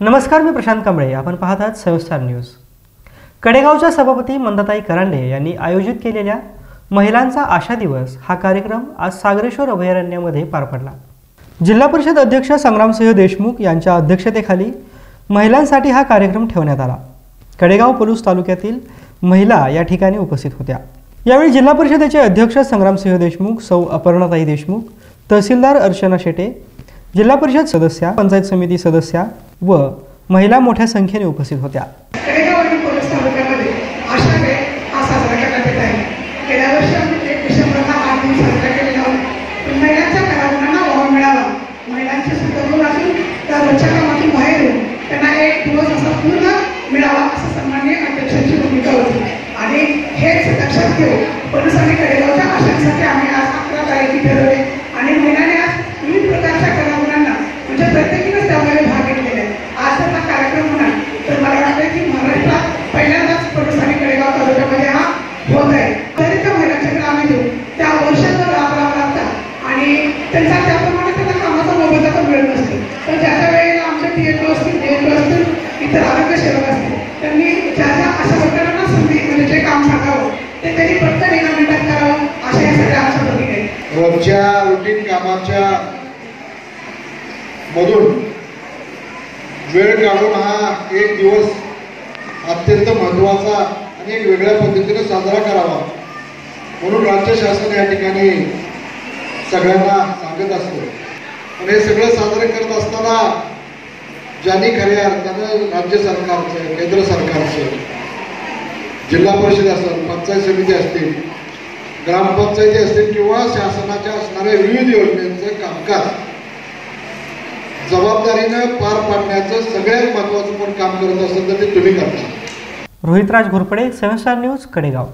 नमस्कार मी प्रशांत कांबळे. आपण पाहत आहात संस्कार न्यूज. कडेगावच्या सभापती मंदाताई करांडे यांनी आयोजित केलेल्या महिलांचा आशा दिवस हा कार्यक्रम आज सागरेश्वर अभयारण्यामध्ये पार पडला. जिल्हा परिषद अध्यक्ष संग्रामसिंह देशमुख यांच्या अध्यक्षतेखाली महिलांसाठी हा कार्यक्रम ठेवण्यात आला. कडेगाव पलूस तालुक्यातील महिला या ठिकाणी उपस्थित होत्या. यावेळी जिल्हा परिषदेचे अध्यक्ष संग्रामसिंह देशमुख सौ अपर्णाताई देशमुख तहसीलदार अर्चना शेटे जिल्हा परिषद सदस्या पंचायत समिती सदस्या व महिला मोठ्या संख्येने उपस्थित होत्या. कडेगाव प्रत्येकीनंच त्यामध्ये भाग घेतलेला आहे. आज जर हा कार्यक्रम म्हणाल तर मला वाटतं की महाराष्ट्रात पहिल्यांदाच पोलिसांनी कडेगाव तालुक्यामध्ये हा होत आहे. तरी त्या महिलांच्याकडे आम्ही देऊ त्या वर्षाचा लाभ लाभ लागतात आणि त्यांचा त्याप्रमाणे त्यांना कामाचा मोबदला पण मिळत नसतो. पण ज्या ज्या वेळेला आमच्या टीएटओ असतील डीएटओ असतील इतर आरोग्य सेवक असतील त्यांनी ज्या ज्या अशा प्रकारांना संधी म्हणजे जे काम सांगावं ते त्यांनी पटकन एका मिनिटात करावं अशा या सगळ्या आमच्या भूमिका रोजच्या रुटीन कामाच्या मधून वेळ काढून हा एक दिवस अत्यंत महत्त्वाचा आणि एक वेगळ्या पद्धतीने साजरा करावा. म्हणून राज्य शासन या ठिकाणी सगळ्यांना सांगत असतो. पण हे सगळं साजरं करत असताना ज्यांनी खऱ्या अर्थानं राज्य सरकारचं केंद्र सरकारचं जिल्हा परिषद असेल पंचायत समिती असतील ग्रामपंचायती असतील किंवा शासनाच्या असणाऱ्या विविध योजनेचं कामकाज जबाबदारीनं पार पाडण्याचं सगळ्यात महत्वाचं पण काम करत असेल तर ते तुम्ही करता रोहितराज घोरपडे संस्कार न्यूज कडेगाव.